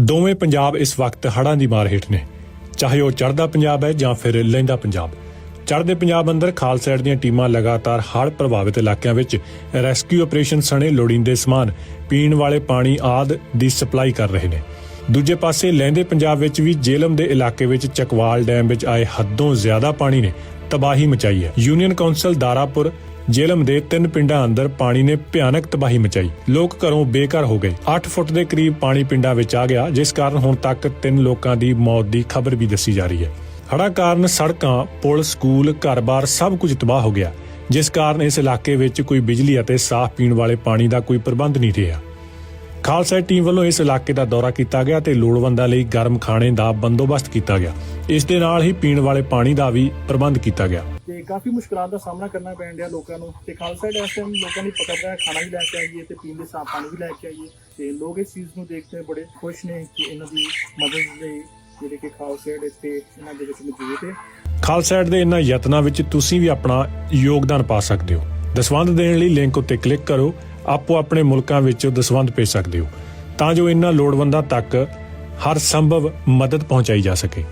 ਦੋਵੇਂ ਪੰਜਾਬ ਇਸ ਵਕਤ ਹੜ੍ਹਾਂ ਦੀ ਮਾਰ ਹੇਠ ਨੇ। ਚਾਹੇ ਉਹ ਚੜ੍ਹਦਾ ਪੰਜਾਬ ਹੈ ਜਾਂ ਫਿਰ ਲਹਿੰਦਾ ਪੰਜਾਬ, ਚੜ੍ਹਦੇ ਪੰਜਾਬ ਅੰਦਰ ਖਾਲਸਾ ਏਡ ਦੀਆਂ ਟੀਮਾਂ ਲਗਾਤਾਰ ਹੜ੍ਹ ਪ੍ਰਭਾਵਿਤ ਇਲਾਕਿਆਂ ਵਿੱਚ ਰੈਸਕਿਊ ਆਪਰੇਸ਼ਨ ਸਣੇ ਲੋੜੀਂਦੇ ਸਮਾਨ ਪੀਣ ਵਾਲੇ ਪਾਣੀ ਆਦ ਦੀ ਸਪਲਾਈ ਕਰ ਰਹੇ ਨੇ। ਦੂਜੇ ਪਾਸੇ ਲਹਿੰਦੇ ਪੰਜਾਬ ਵਿੱਚ ਵੀ ਜੇਲਮ ਦੇ ਇਲਾਕੇ ਵਿੱਚ ਚਕਵਾਲ ਡੈਮ ਵਿੱਚ ਆਏ ਹੱਦੋਂ ਜ਼ਿਆਦਾ ਪਾਣੀ ਨੇ ਤਬਾਹੀ ਮਚਾਈ ਹੈ। ਯੂਨੀਅਨ ਕੌਂਸਲ ਦਾਰਾਪੁਰ ਜੇਲਮ ਦੇ ਤਿੰਨ ਪਿੰਡਾਂ ਅੰਦਰ ਪਾਣੀ ਨੇ ਭਿਆਨਕ ਤਬਾਹੀ ਮਚਾਈ। ਲੋਕ ਘਰੋਂ ਬੇਘਰ ਹੋ ਗਏ। 8 ਫੁੱਟ ਦੇ ਕਰੀਬ ਪਾਣੀ ਪਿੰਡਾਂ ਵਿੱਚ ਆ ਗਿਆ, ਜਿਸ ਕਾਰਨ ਹੁਣ ਤੱਕ ਤਿੰਨ ਲੋਕਾਂ ਦੀ ਮੌਤ ਦੀ ਖਬਰ ਵੀ ਦੱਸੀ ਜਾ ਰਹੀ ਹੈ। ਹੜ੍ਹਾਂ ਕਾਰਨ ਸੜਕਾਂ, ਪੁਲ, ਸਕੂਲ, ਘਰ-ਬਾਰ ਸਭ ਕੁਝ ਤਬਾਹ ਹੋ ਗਿਆ, ਜਿਸ ਕਾਰਨ ਇਸ ਇਲਾਕੇ ਵਿੱਚ ਕੋਈ ਬਿਜਲੀ ਅਤੇ ਸਾਫ਼ ਪੀਣ ਵਾਲੇ ਪਾਣੀ ਦਾ ਕੋਈ ਪ੍ਰਬੰਧ ਨਹੀਂ ਰਿਹਾ। ਖਾਲਸਾ ਟੀਮ ਵੱਲੋਂ ਇਸ ਇਲਾਕੇ ਦਾ ਦੌਰਾ ਕੀਤਾ ਗਿਆ ਤੇ ਲੋੜਵੰਦਾਂ ਲਈ ਗਰਮ ਖਾਣੇ ਦਾ ਬੰਦੋਬਸਤ ਕੀਤਾ ਗਿਆ। ਇਸ ਦੇ ਨਾਲ ਹੀ ਪੀਣ ਵਾਲੇ ਪਾਣੀ ਦਾ ਵੀ ਪ੍ਰਬੰਧ ਕੀਤਾ ਗਿਆ। ਤੇ ਕਾਫੀ ਮੁਸ਼ਕਲਾਂ ਦਾ ਸਾਹਮਣਾ ਕਰਨਾ ਪੈਣ ਡਿਆ ਲੋਕਾਂ ਨੂੰ। ਤੇ ਖਾਲਸਾ ਇਸ ਟਾਈਮ ਲੋਕਾਂ ਦੀ ਪਕੜ ਰਿਹਾ ਖਾਣਾ ਵੀ ਲੈ ਕੇ ਆਈਏ ਤੇ ਪੀਣ ਦੇ ਸਾਫ਼ ਪਾਣੀ ਵੀ ਲੈ ਕੇ ਆਈਏ। ਤੇ ਲੋਕ ਇਸ ਚੀਜ਼ ਨੂੰ ਦੇਖ ਕੇ ਬੜੇ ਖੁਸ਼ ਨੇ ਕਿ ਇਹਨਾਂ ਦੀ ਮਦਦ ਲਈ ਜਿਹੜੇ ਕਿ ਖਾਲਸਾ ਇੱਥੇ ਇਹਨਾਂ ਦੇ ਵਿੱਚ ਮੌਜੂਦ ਹੈ ਖਾਲਸਾ ਦੇ ਇਹਨਾਂ ਯਤਨਾਂ ਵਿੱਚ ਤੁਸੀਂ ਵੀ ਆਪਣਾ ਯੋਗਦਾਨ ਪਾ ਸਕਦੇ ਹੋ। ਦਸਵੰਧ ਦੇਣ ਲਈ ਲਿੰਕ ਉੱਤੇ ਕਲਿੱਕ ਕਰੋ। ਆਪੋ ਆਪਣੇ ਮੁਲਕਾਂ ਵਿੱਚ ਦਸਵੰਧ ਭੇਜ ਸਕਦੇ ਹੋ। ਤਾਂ ਜੋ ਇਹਨਾਂ ਲੋੜਵੰਦਾਂ ਤੱਕ ਹਰ ਸੰਭਵ ਮਦਦ ਪਹੁੰਚਾਈ ਜਾ ਸਕੇ।